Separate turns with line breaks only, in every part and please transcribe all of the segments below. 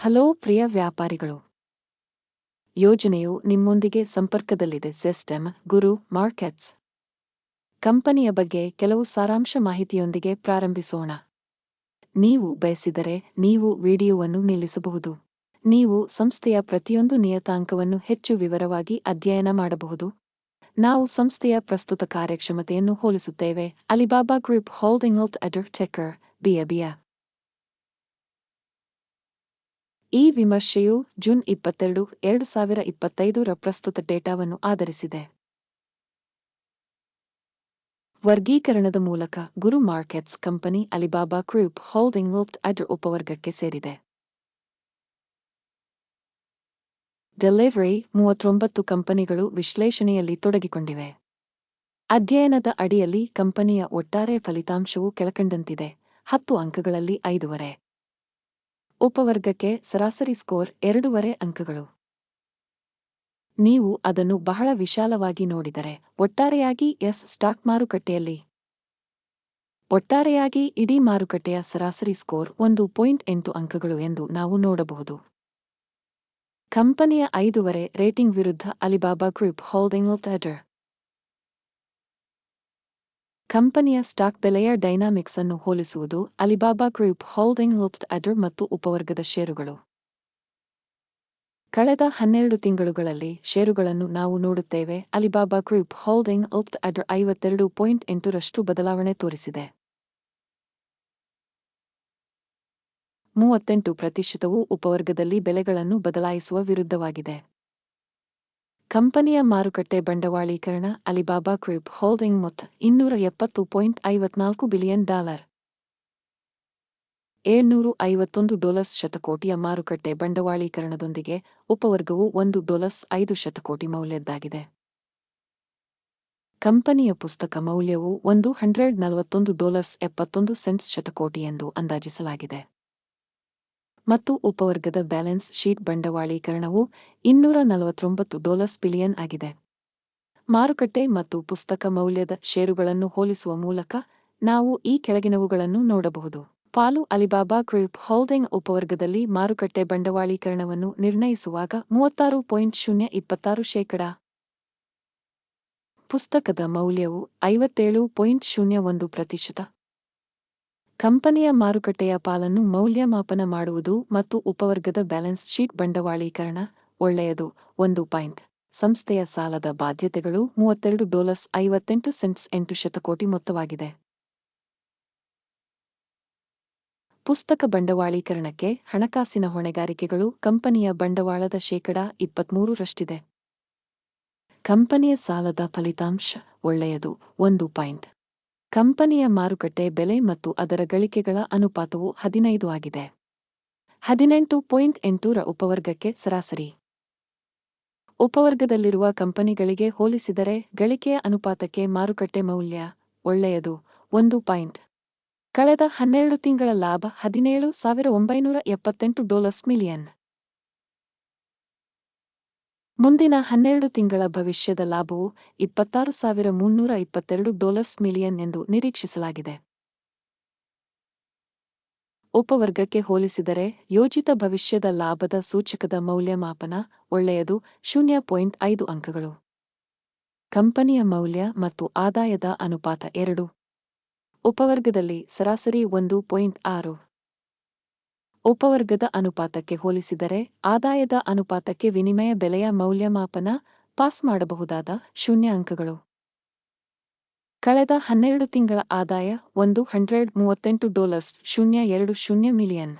Hello ಪ್ರಿಯ ವ್ಯಾಪಾರಿಗಳು. ಯೋಜನೆಯು ನಿಮ್ಮೊಂದಿಗೆ ಸಂಪರ್ಕದಲ್ಲಿದೆ, ಸಿಸ್ಟಮ್ ಗುರು ಮಾರ್ಕೆಟ್ಸ್. ಕಂಪನಿಯ ಬಗ್ಗೆ ಕೆಲವು ಸಾರಾಂಶ ಮಾಹಿತಿಯೊಂದಿಗೆ ಪ್ರಾರಂಭಿಸೋಣ. ನೀವು ಬಯಸಿದರೆ ನೀವು ವಿಡಿಯೋವನ್ನು ನಿಲ್ಲಿಸಬಹುದು. ನೀವು ಸಂಸ್ಥೆಯ ಪ್ರತಿಯೊಂದು ನಿಯತಾಂಕವನ್ನು ಹೆಚ್ಚು ವಿವರವಾಗಿ ಅಧ್ಯಯನ ಮಾಡಬಹುದು. ನಾವು ಸಂಸ್ಥೆಯ ಪ್ರಸ್ತುತ ಕಾರ್ಯಕ್ಷಮತೆಯನ್ನು ಹೋಲಿಸುತ್ತೇವೆ. Alibaba group holding ADR ticker ಬಿಯ ಬಿಯ ಈ ವಿಮರ್ಶೆಯು ಜೂನ್ ಇಪ್ಪತ್ತೆರಡು, ಎರಡು ಸಾವಿರ ಇಪ್ಪತ್ತೈದರ ಪ್ರಸ್ತುತ ಡೇಟಾವನ್ನು ಆಧರಿಸಿದೆ. ವರ್ಗೀಕರಣದ ಮೂಲಕ Guru markets company Alibaba group holding other ಉಪವರ್ಗಕ್ಕೆ ಸೇರಿದೆ. ಡೆಲಿವರಿ ಮೂವತ್ತೊಂಬತ್ತು ಕಂಪನಿಗಳು ವಿಶ್ಲೇಷಣೆಯಲ್ಲಿ ತೊಡಗಿಕೊಂಡಿವೆ. ಅಧ್ಯಯನದ ಅಡಿಯಲ್ಲಿ ಕಂಪನಿಯ ಒಟ್ಟಾರೆ ಫಲಿತಾಂಶವು ಕೆಳಕಂಡಂತಿದೆ, ಹತ್ತು ಅಂಕಗಳಲ್ಲಿ ಐದೂವರೆ. ಉಪವರ್ಗಕ್ಕೆ ಸರಾಸರಿ ಸ್ಕೋರ್ ಎರಡೂವರೆ ಅಂಕಗಳು. ನೀವು ಅದನ್ನು ಬಹಳ ವಿಶಾಲವಾಗಿ ನೋಡಿದರೆ ಒಟ್ಟಾರೆಯಾಗಿ ಎಸ್ ಸ್ಟಾಕ್ ಮಾರುಕಟ್ಟೆಯಲ್ಲಿ. ಒಟ್ಟಾರೆಯಾಗಿ ಇಡೀ ಮಾರುಕಟ್ಟೆಯ ಸರಾಸರಿ ಸ್ಕೋರ್ ಒಂದು ಪಾಯಿಂಟ್ ಎಂಟು ಅಂಕಗಳು ಎಂದು ನಾವು ನೋಡಬಹುದು. ಕಂಪನಿಯ ಐದೂವರೆ ರೇಟಿಂಗ್ ವಿರುದ್ಧ ಅಲಿಬಾಬಾ ಗ್ರೂಪ್ ಹೋಲ್ಡಿಂಗ್ ಟೆಡರ್ ಕಂಪನಿಯ ಸ್ಟಾಕ್ ಬೆಲೆಯ ಡೈನಾಮಿಕ್ಸ್ ಅನ್ನು ಹೋಲಿಸುವುದು ಅಲಿಬಾಬಾ ಗ್ರೂಪ್ ಹೋಲ್ಡಿಂಗ್ ಅದರ್ ಮತ್ತು ಉಪವರ್ಗದ ಷೇರುಗಳು. ಕಳೆದ ಹನ್ನೆರಡು ತಿಂಗಳುಗಳಲ್ಲಿ ಷೇರುಗಳನ್ನು ನಾವು ನೋಡುತ್ತೇವೆ, ಅಲಿಬಾಬಾ ಗ್ರೂಪ್ ಹೋಲ್ಡಿಂಗ್ ಅಡ್ರ್ ಐವತ್ತೆರಡು ಪಾಯಿಂಟ್ ಎಂಟರಷ್ಟು ಬದಲಾವಣೆ ತೋರಿಸಿದೆ. ಮೂವತ್ತೆಂಟು ಪ್ರತಿಶತವು ಉಪವರ್ಗದಲ್ಲಿ ಬೆಲೆಗಳನ್ನು ಬದಲಾಯಿಸುವ ವಿರುದ್ಧವಾಗಿದೆ. ಕಂಪನಿಯ ಮಾರುಕಟ್ಟೆ ಬಂಡವಾಳೀಕರಣ ಅಲಿಬಾಬಾ ಗ್ರೂಪ್ ಹೋಲ್ಡಿಂಗ್ ಮೊತ್ತ ಇನ್ನೂರ ಎಪ್ಪತ್ತು ಪಾಯಿಂಟ್ ಐವತ್ನಾಲ್ಕು ಬಿಲಿಯನ್ ಡಾಲರ್. ಏಳ್ನೂರು ಐವತ್ತೊಂದು ಡಾಲರ್ಸ್ ಶತಕೋಟಿಯ ಮಾರುಕಟ್ಟೆ ಬಂಡವಾಳೀಕರಣದೊಂದಿಗೆ ಉಪವರ್ಗವು ಒಂದು ಡಾಲರ್ಸ್ ಐದು ಶತಕೋಟಿ ಮೌಲ್ಯದ್ದಾಗಿದೆ. ಕಂಪನಿಯ ಪುಸ್ತಕ ಮೌಲ್ಯವು ಒಂದು ಹಂಡ್ರೆಡ್ ನಲವತ್ತೊಂದು ಡಾಲರ್ಸ್ ಎಪ್ಪತ್ತೊಂದು ಸೆಂಟ್ಸ್ ಶತಕೋಟಿ ಎಂದು ಅಂದಾಜಿಸಲಾಗಿದೆ. ಮತ್ತು ಉಪವರ್ಗದ ಬ್ಯಾಲೆನ್ಸ್ ಶೀಟ್ ಬಂಡವಾಳೀಕರಣವು ಇನ್ನೂರ ನಲವತ್ತೊಂಬತ್ತು ಡಾಲರ್ಸ್ ಬಿಲಿಯನ್ ಆಗಿದೆ. ಮಾರುಕಟ್ಟೆ ಮತ್ತು ಪುಸ್ತಕ ಮೌಲ್ಯದ ಷೇರುಗಳನ್ನು ಹೋಲಿಸುವ ಮೂಲಕ ನಾವು ಈ ಕೆಳಗಿನವುಗಳನ್ನು ನೋಡಬಹುದು. ಪಾಲು ಅಲಿಬಾಬಾ ಗ್ರೂಪ್ ಹೋಲ್ಡಿಂಗ್ ಉಪವರ್ಗದಲ್ಲಿ ಮಾರುಕಟ್ಟೆ ಬಂಡವಾಳೀಕರಣವನ್ನು ನಿರ್ಣಯಿಸುವಾಗ ಮೂವತ್ತಾರು ಪಾಯಿಂಟ್ ಶೂನ್ಯ ಇಪ್ಪತ್ತಾರು ಶೇಕಡ. ಪುಸ್ತಕದ ಮೌಲ್ಯವು ಐವತ್ತೇಳು ಪಾಯಿಂಟ್ ಶೂನ್ಯ ಒಂದು ಪ್ರತಿಶತ. ಕಂಪನಿಯ ಮಾರುಕಟ್ಟೆಯ ಪಾಲನ್ನು ಮೌಲ್ಯಮಾಪನ ಮಾಡುವುದು ಮತ್ತು ಉಪವರ್ಗದ ಬ್ಯಾಲೆನ್ಸ್ ಶೀಟ್ ಬಂಡವಾಳೀಕರಣ ಒಳ್ಳೆಯದು. ಒಂದು ಪಾಯಿಂಟ್. ಸಂಸ್ಥೆಯ ಸಾಲದ ಬಾಧ್ಯತೆಗಳು ಮೂವತ್ತೆರಡು ಡಾಲರ್ಸ್ ಐವತ್ತೆಂಟು ಸೆಂಟ್ಸ್ ಎಂಟು ಶತಕೋಟಿ ಮೊತ್ತವಾಗಿದೆ. ಪುಸ್ತಕ ಬಂಡವಾಳೀಕರಣಕ್ಕೆ ಹಣಕಾಸಿನ ಹೊಣೆಗಾರಿಕೆಗಳು ಕಂಪನಿಯ ಬಂಡವಾಳದ ಶೇಕಡ ಇಪ್ಪತ್ಮೂರರಷ್ಟಿದೆ ಕಂಪನಿಯ ಸಾಲದ ಫಲಿತಾಂಶ ಒಳ್ಳೆಯದು. ಒಂದು ಪಾಯಿಂಟ್. ಕಂಪನಿಯ ಮಾರುಕಟ್ಟೆ ಬೆಲೆ ಮತ್ತು ಅದರ ಗಳಿಕೆಗಳ ಅನುಪಾತವು ಹದಿನೈದು ಆಗಿದೆ. ಹದಿನೆಂಟು ಪಾಯಿಂಟ್ ಎಂಟೂರ ಉಪವರ್ಗಕ್ಕೆ ಸರಾಸರಿ. ಉಪವರ್ಗದಲ್ಲಿರುವ ಕಂಪನಿಗಳಿಗೆ ಹೋಲಿಸಿದರೆ ಗಳಿಕೆಯ ಅನುಪಾತಕ್ಕೆ ಮಾರುಕಟ್ಟೆ ಮೌಲ್ಯ ಒಳ್ಳೆಯದು, ಒಂದು ಪಾಯಿಂಟ್. ಕಳೆದ ಹನ್ನೆರಡು ತಿಂಗಳ ಲಾಭ ಹದಿನೇಳು ಸಾವಿರ ಒಂಬೈನೂರ ಎಪ್ಪತ್ತೆಂಟು ಡಾಲರ್ಸ್ ಮಿಲಿಯನ್. ಮುಂದಿನ ಹನ್ನೆರಡು ತಿಂಗಳ ಭವಿಷ್ಯದ ಲಾಭವು ಇಪ್ಪತ್ತಾರು ಸಾವಿರ ಮುನ್ನೂರ ಇಪ್ಪತ್ತೆರಡು ಡಾಲರ್ಸ್ ಮಿಲಿಯನ್ ಎಂದು ನಿರೀಕ್ಷಿಸಲಾಗಿದೆ. ಉಪವರ್ಗಕ್ಕೆ ಹೋಲಿಸಿದರೆ ಯೋಜಿತ ಭವಿಷ್ಯದ ಲಾಭದ ಸೂಚಕದ ಮೌಲ್ಯಮಾಪನ ಒಳ್ಳೆಯದು ಶೂನ್ಯ ಪಾಯಿಂಟ್ ಐದು ಅಂಕಗಳು. ಕಂಪನಿಯ ಮೌಲ್ಯ ಮತ್ತು ಆದಾಯದ ಅನುಪಾತ ಎರಡು. ಉಪವರ್ಗದಲ್ಲಿ ಸರಾಸರಿ ಒಂದು ಪಾಯಿಂಟ್ ಆರು. ಉಪವರ್ಗದ ಅನುಪಾತಕ್ಕೆ ಹೋಲಿಸಿದರೆ ಆದಾಯದ ಅನುಪಾತಕ್ಕೆ ವಿನಿಮಯ ಬೆಲೆಯ ಮೌಲ್ಯಮಾಪನ ಪಾಸ್ ಮಾಡಬಹುದಾದ ಶೂನ್ಯ ಅಂಕಗಳು ಕಳೆದ ಹನ್ನೆರಡು ತಿಂಗಳ ಆದಾಯ ಒಂದು ಹಂಡ್ರೆಡ್ ಮೂವತ್ತೆಂಟು ಡಾಲರ್ಸ್ ಶೂನ್ಯ ಎರಡು ಶೂನ್ಯ ಮಿಲಿಯನ್.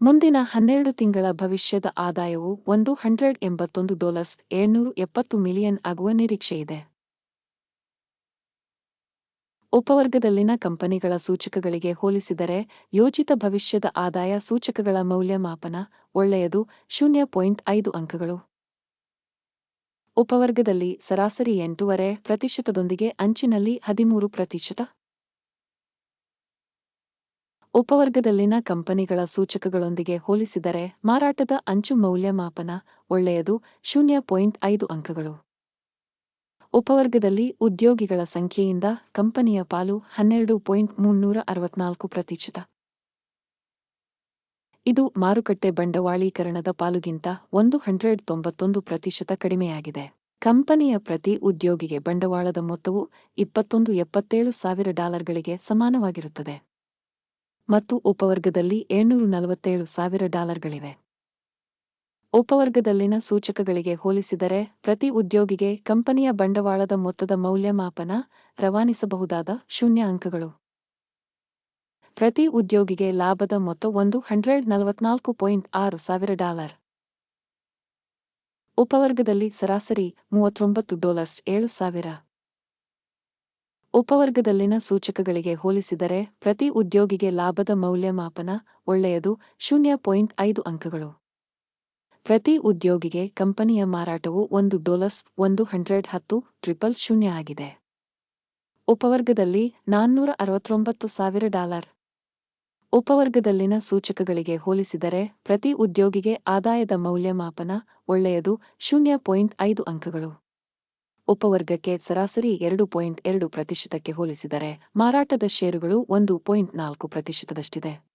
ಮುಂದಿನ ಹನ್ನೆರಡು ತಿಂಗಳ ಭವಿಷ್ಯದ ಆದಾಯವು ಒಂದು ಹಂಡ್ರೆಡ್ ಎಂಬತ್ತೊಂದು ಡಾಲರ್ಸ್ ಏಳ್ನೂರು ಎಪ್ಪತ್ತು ಮಿಲಿಯನ್ ಆಗುವ ನಿರೀಕ್ಷೆಯಿದೆ. ಉಪವರ್ಗದಲ್ಲಿನ ಕಂಪನಿಗಳ ಸೂಚಕಗಳಿಗೆ ಹೋಲಿಸಿದರೆ ಯೋಜಿತ ಭವಿಷ್ಯದ ಆದಾಯ ಸೂಚಕಗಳ ಮೌಲ್ಯಮಾಪನ ಒಳ್ಳೆಯದು ಶೂನ್ಯ ಪಾಯಿಂಟ್ ಐದು ಅಂಕಗಳು. ಉಪವರ್ಗದಲ್ಲಿ ಸರಾಸರಿ ಎಂಟೂವರೆ ಪ್ರತಿಶತದೊಂದಿಗೆ ಅಂಚಿನಲ್ಲಿ ಹದಿಮೂರು ಪ್ರತಿಶತ. ಉಪವರ್ಗದಲ್ಲಿನ ಕಂಪನಿಗಳ ಸೂಚಕಗಳೊಂದಿಗೆ ಹೋಲಿಸಿದರೆ ಮಾರಾಟದ ಅಂಚು ಮೌಲ್ಯಮಾಪನ ಒಳ್ಳೆಯದು ಶೂನ್ಯ ಪಾಯಿಂಟ್ ಐದು ಅಂಕಗಳು. ಉಪವರ್ಗದಲ್ಲಿ ಉದ್ಯೋಗಿಗಳ ಸಂಖ್ಯೆಯಿಂದ ಕಂಪನಿಯ ಪಾಲು ಹನ್ನೆರಡು ಪಾಯಿಂಟ್ ಮುನ್ನೂರ ಅರವತ್ನಾಲ್ಕು ಪ್ರತಿಶತ. ಇದು ಮಾರುಕಟ್ಟೆ ಬಂಡವಾಳೀಕರಣದ ಪಾಲುಗಿಂತ ಒಂದು ಹಂಡ್ರೆಡ್ ತೊಂಬತ್ತೊಂದು ಪ್ರತಿಶತ ಕಡಿಮೆಯಾಗಿದೆ. ಕಂಪನಿಯ ಪ್ರತಿ ಉದ್ಯೋಗಿಗೆ ಬಂಡವಾಳದ ಮೊತ್ತವು ಇಪ್ಪತ್ತೊಂದು ಎಪ್ಪತ್ತೇಳು ಸಾವಿರ ಡಾಲರ್ಗಳಿಗೆ ಸಮಾನವಾಗಿರುತ್ತದೆ. ಮತ್ತು ಉಪವರ್ಗದಲ್ಲಿ ಏಳ್ನೂರು ನಲವತ್ತೇಳು ಸಾವಿರ ಡಾಲರ್ಗಳಿವೆ. ಉಪವರ್ಗದಲ್ಲಿನ ಸೂಚಕಗಳಿಗೆ ಹೋಲಿಸಿದರೆ ಪ್ರತಿ ಉದ್ಯೋಗಿಗೆ ಕಂಪನಿಯ ಬಂಡವಾಳದ ಮೊತ್ತದ ಮೌಲ್ಯಮಾಪನ ರವಾನಿಸಬಹುದಾದ ಶೂನ್ಯ ಅಂಕಗಳು. ಪ್ರತಿ ಉದ್ಯೋಗಿಗೆ ಲಾಭದ ಮೊತ್ತ ಒಂದು ಹಂಡ್ರೆಡ್ ನಲವತ್ನಾಲ್ಕು ಪಾಯಿಂಟ್ ಆರು ಸಾವಿರ ಡಾಲರ್. ಉಪವರ್ಗದಲ್ಲಿ ಸರಾಸರಿ ಮೂವತ್ತೊಂಬತ್ತು ಡಾಲರ್ಸ್ ಏಳು ಸಾವಿರ. ಉಪವರ್ಗದಲ್ಲಿನ ಸೂಚಕಗಳಿಗೆ ಹೋಲಿಸಿದರೆ ಪ್ರತಿ ಉದ್ಯೋಗಿಗೆ ಲಾಭದ ಮೌಲ್ಯಮಾಪನ ಒಳ್ಳೆಯದು ಶೂನ್ಯ ಪಾಯಿಂಟ್ ಐದು ಅಂಕಗಳು. ಪ್ರತಿ ಉದ್ಯೋಗಿಗೆ ಕಂಪನಿಯ ಮಾರಾಟವು ಒಂದು ಡಾಲರ್ಸ್ ಒಂದು ಹಂಡ್ರೆಡ್ ಹತ್ತು ಟ್ರಿಪಲ್ ಶೂನ್ಯ ಆಗಿದೆ. ಉಪವರ್ಗದಲ್ಲಿ ನಾನ್ನೂರ ಅರವತ್ತೊಂಬತ್ತು ಸಾವಿರ ಡಾಲರ್. ಉಪವರ್ಗದಲ್ಲಿನ ಸೂಚಕಗಳಿಗೆ ಹೋಲಿಸಿದರೆ ಪ್ರತಿ ಉದ್ಯೋಗಿಗೆ ಆದಾಯದ ಮೌಲ್ಯಮಾಪನ ಒಳ್ಳೆಯದು ಶೂನ್ಯ ಪಾಯಿಂಟ್ ಐದು ಅಂಕಗಳು. ಉಪವರ್ಗಕ್ಕೆ ಸರಾಸರಿ ಎರಡು ಪಾಯಿಂಟ್ ಎರಡು ಪ್ರತಿಶತಕ್ಕೆ ಹೋಲಿಸಿದರೆ ಮಾರಾಟದ ಷೇರುಗಳು ಒಂದು ಪಾಯಿಂಟ್ ನಾಲ್ಕು ಪ್ರತಿಶತದಷ್ಟಿದೆ.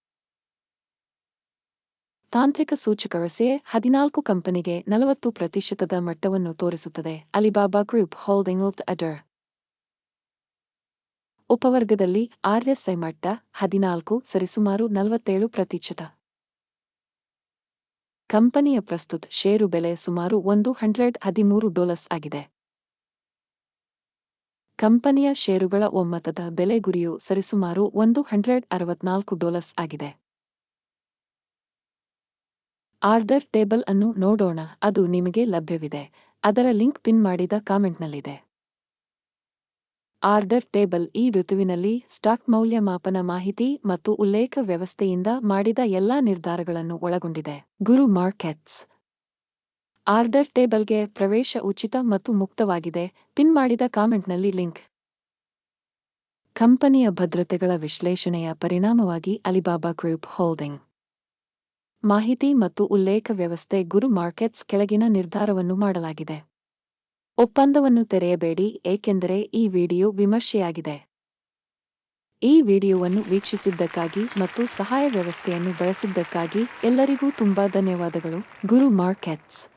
ತಾಂತ್ರಿಕ ಸೂಚಕ ರಸೆ ಹದಿನಾಲ್ಕು ಕಂಪನಿಗೆ ನಲವತ್ತು ಪ್ರತಿಶತದ ಮಟ್ಟವನ್ನು ತೋರಿಸುತ್ತದೆ. ಅಲಿಬಾಬಾ ಗ್ರೂಪ್ ಹೋಲ್ಡಿಂಗ್ ಅಡರ್ ಉಪವರ್ಗದಲ್ಲಿ ಆರ್ಎಸ್ಐ ಮಟ್ಟ ಹದಿನಾಲ್ಕು ಸರಿಸುಮಾರು ನಲವತ್ತೇಳು ಪ್ರತಿಶತ. ಕಂಪನಿಯ ಪ್ರಸ್ತುತ ಷೇರು ಬೆಲೆ ಸುಮಾರು ಒಂದು ಹಂಡ್ರೆಡ್ ಹದಿಮೂರು ಡಾಲರ್ಸ್ ಆಗಿದೆ. ಕಂಪನಿಯ ಷೇರುಗಳ ಒಮ್ಮತದ ಬೆಲೆ ಗುರಿಯು ಸರಿಸುಮಾರು ಒಂದು ಹಂಡ್ರೆಡ್ ಅರವತ್ನಾಲ್ಕು ಡಾಲರ್ಸ್ ಆಗಿದೆ. ಆರ್ಡರ್ ಟೇಬಲ್ ಅನ್ನು ನೋಡೋಣ, ಅದು ನಿಮಗೆ ಲಭ್ಯವಿದೆ. ಅದರ ಲಿಂಕ್ ಪಿನ್ ಮಾಡಿದ ಕಾಮೆಂಟ್ನಲ್ಲಿದೆ. ಆರ್ಡರ್ ಟೇಬಲ್ ಈ ಋತುವಿನಲ್ಲಿ ಸ್ಟಾಕ್ ಮೌಲ್ಯಮಾಪನ ಮಾಹಿತಿ ಮತ್ತು ಉಲ್ಲೇಖ ವ್ಯವಸ್ಥೆಯಿಂದ ಮಾಡಿದ ಎಲ್ಲಾ ನಿರ್ಧಾರಗಳನ್ನು ಒಳಗೊಂಡಿದೆ. ಗುರು ಮಾರ್ಕೆಟ್ಸ್. ಆರ್ಡರ್ ಟೇಬಲ್ಗೆ ಪ್ರವೇಶ ಉಚಿತ ಮತ್ತು ಮುಕ್ತವಾಗಿದೆ. ಪಿನ್ ಮಾಡಿದ ಕಾಮೆಂಟ್ನಲ್ಲಿ ಲಿಂಕ್. ಕಂಪನಿಯ ಭದ್ರತೆಗಳ ವಿಶ್ಲೇಷಣೆಯ ಪರಿಣಾಮವಾಗಿ ಅಲಿಬಾಬಾ ಗ್ರೂಪ್ ಹೋಲ್ಡಿಂಗ್. ಮಾಹಿತಿ ಮತ್ತು ಉಲ್ಲೇಖ ವ್ಯವಸ್ಥೆ ಗುರು ಮಾರ್ಕೆಟ್ಸ್ ಕೆಳಗಿನ ನಿರ್ಧಾರವನ್ನು ಮಾಡಲಾಗಿದೆ. ಒಪ್ಪಂದವನ್ನು ತೆರೆಯಬೇಡಿ, ಏಕೆಂದರೆ ಈ ವಿಡಿಯೋ ವಿಮರ್ಶೆಯಾಗಿದೆ. ಈ ವಿಡಿಯೋವನ್ನು ವೀಕ್ಷಿಸಿದ್ದಕ್ಕಾಗಿ ಮತ್ತು ಸಹಾಯ ವ್ಯವಸ್ಥೆಯನ್ನು ಬಳಸಿದ್ದಕ್ಕಾಗಿ ಎಲ್ಲರಿಗೂ ತುಂಬಾ ಧನ್ಯವಾದಗಳು. ಗುರು ಮಾರ್ಕೆಟ್ಸ್.